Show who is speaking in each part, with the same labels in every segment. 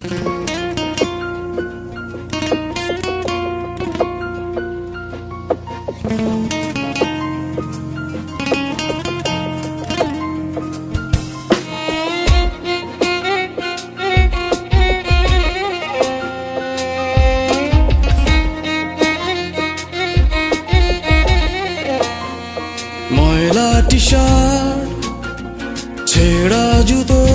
Speaker 1: ময়লা টি ছেঁড়া জুতো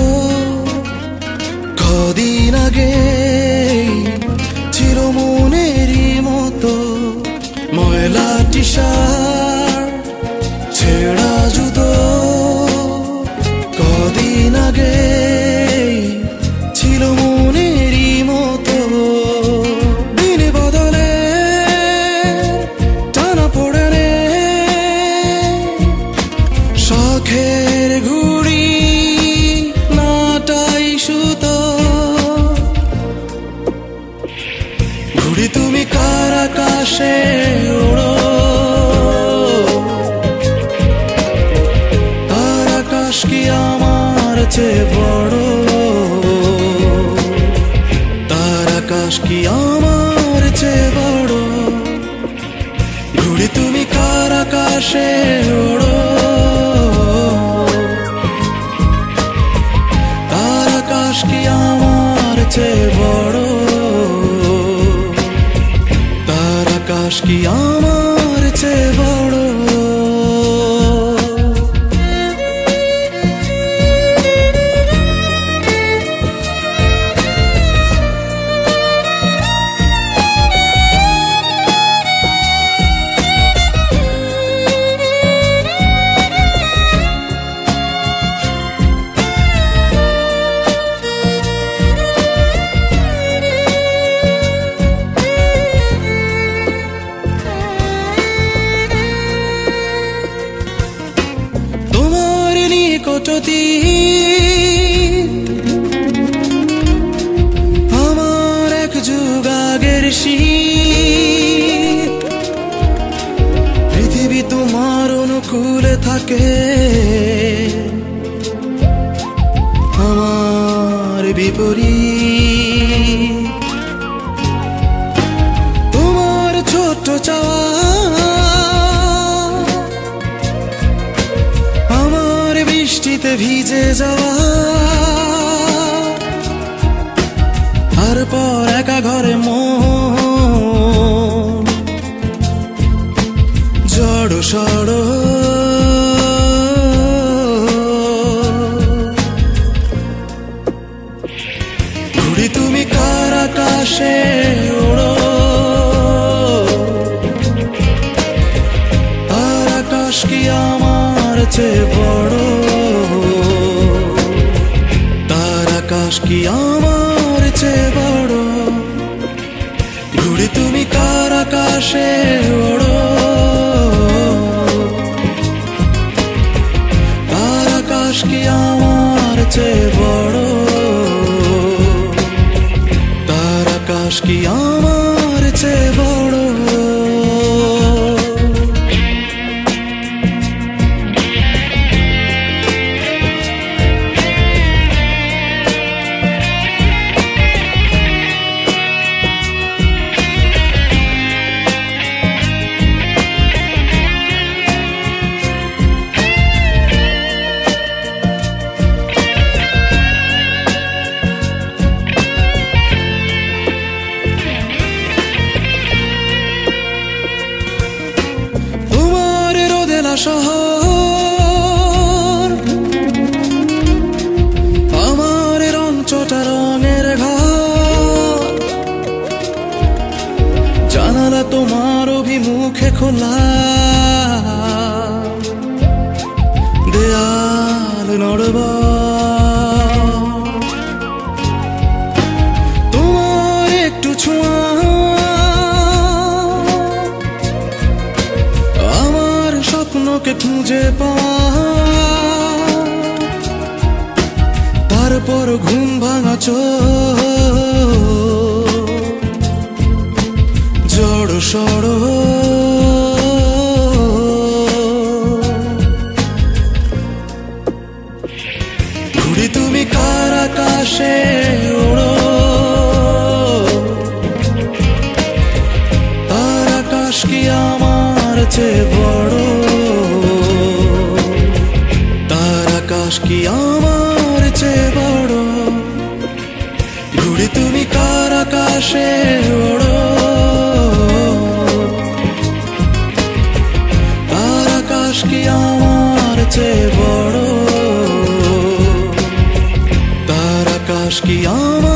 Speaker 1: কদিন আগে ছিল মনেরই মতো। দিন বদলে টানা পড়ে শখের ঘুড়ি নাটাই সুতো। ঘুড়ি তুমি কার আকাশে ওড়ো? চেয়ে বড়। তার আকাশ কি আমার চেয়ে বড়? ঘুড়ি তুমি কার আকাশে ওড়ো? তার আকাশ কি আমার চেয়ে বড়? তার আকাশ কি আমার চেয়ে বড়? নিকটতি আমার এক যুগ আগের পৃথিবী তোমার অনুকূলে থাকে। আমার বিপরীত। ভিজে যাওয়া। তারপর একা ঘরে মন। জড় সড়। ঘুড়ি তুমি আর আকাশ কি আমার চেয়ে বড়? আকাশ কি আমার চেয়ে বড়? ঘুড়ি তুমি কার আকাশে ওড়ো? তার আকাশ কি আমার চেয়ে বড়? তার আকাশ কি আমার চেয়ে বড়? 生活 তোকে খুঁজে তারপর ঘুম ভাঙা জড় সড়। ঘুড়ি তুমি কার আকাশে আকাশ কি আমার চেয়ে বড়? আকাশে ওড়ো। আর আকাশ কি আমার চেয়ে বড়? তার আকাশ কি আমার